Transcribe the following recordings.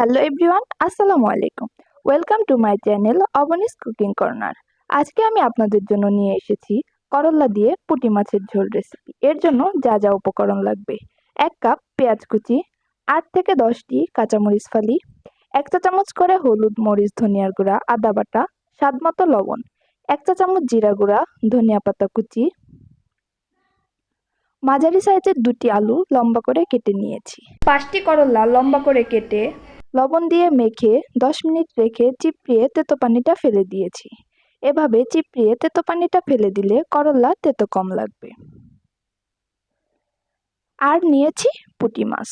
Hello everyone আসসালামু আলাইকুম welcome to my channel Abonis cooking corner আজকে আমি আপনাদের জন্য নিয়ে এসেছি করল্লা দিয়ে পুঁটি মাছের ঝোল রেসিপি এর জন্য যা যা উপকরণ লাগবে। এক কাপ পেঁয়াজ কুচি, আট থেকে দশটি কাঁচামরিচ ফালি, এক চা চামচ করে হলুদ মরিচ, ধনিয়ার গুঁড়া, আদা বাটা, স্বাদ মতো লবণ, এক চা চামচ জিরা গুঁড়া, ধনিয়া পাতা কুচি। মাঝারি সাইজের দুটি আলু লম্বা করে কেটে নিয়েছি। পাঁচটি করলা লম্বা করে কেটে লবণ দিয়ে মেখে দশ মিনিট রেখে চিপড়িয়ে তেতো পানিটা ফেলে দিয়েছি। এভাবে চিপড়িয়ে তেতো পানিটা ফেলে দিলে করলা তেতো কম লাগবে। আর নিয়েছি পুঁটি মাছ।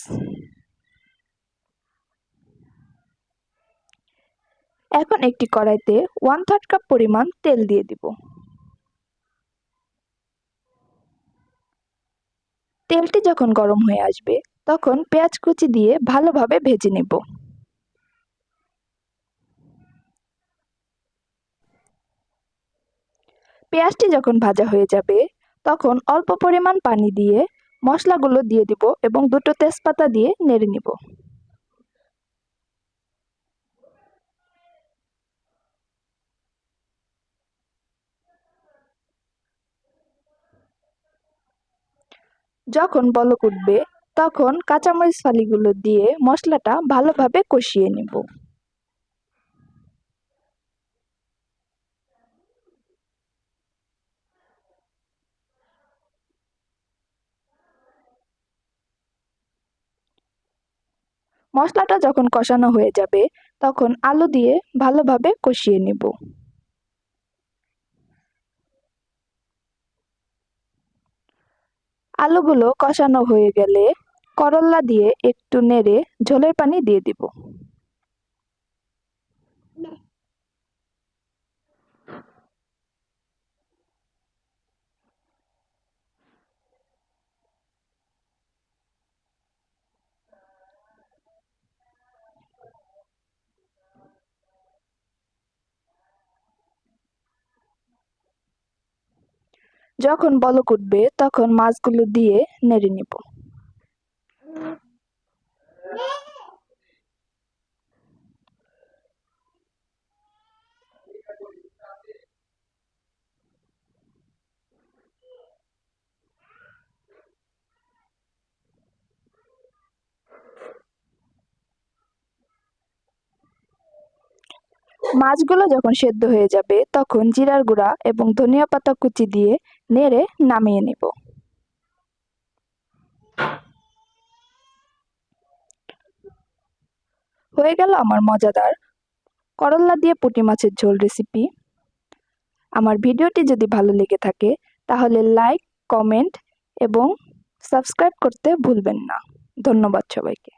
এখন একটি কড়াইতে ওয়ান থার্ড কাপ পরিমাণ তেল দিয়ে দিব। তেলটি যখন গরম হয়ে আসবে, তখন পেঁয়াজ কুচি দিয়ে ভালোভাবে ভেজে নেব। পেঁয়াজটি যখন ভাজা হয়ে যাবে, তখন অল্প পরিমাণ পানি দিয়ে মশলাগুলো দিয়ে দিব এবং দুটো তেজপাতা দিয়ে নেড়ে নিব। যখন বলক উঠবে, তখন কাঁচামরিচ ফালিগুলো দিয়ে মশলাটা ভালোভাবে কষিয়ে নিব। মশলাটা যখন কষানো হয়ে যাবে, তখন আলু দিয়ে ভালোভাবে কষিয়ে নেব। আলুগুলো কষানো হয়ে গেলে করল্লা দিয়ে একটু নেড়ে ঝোলের পানি দিয়ে দিব। যখন বলক উঠবে তখন মাছগুলো দিয়ে নেড়ে নিব। মাছগুলো যখন সেদ্ধ হয়ে যাবে, তখন জিরার গুঁড়া এবং ধনিয়া পাতা কুচি দিয়ে নেড়ে নামিয়ে নেব। হয়ে গেল আমার মজাদার করল্লা দিয়ে পুঁটি মাছের ঝোল রেসিপি আমার ভিডিওটি যদি ভালো লেগে থাকে, তাহলে লাইক কমেন্ট এবং সাবস্ক্রাইব করতে ভুলবেন না। ধন্যবাদ সবাইকে।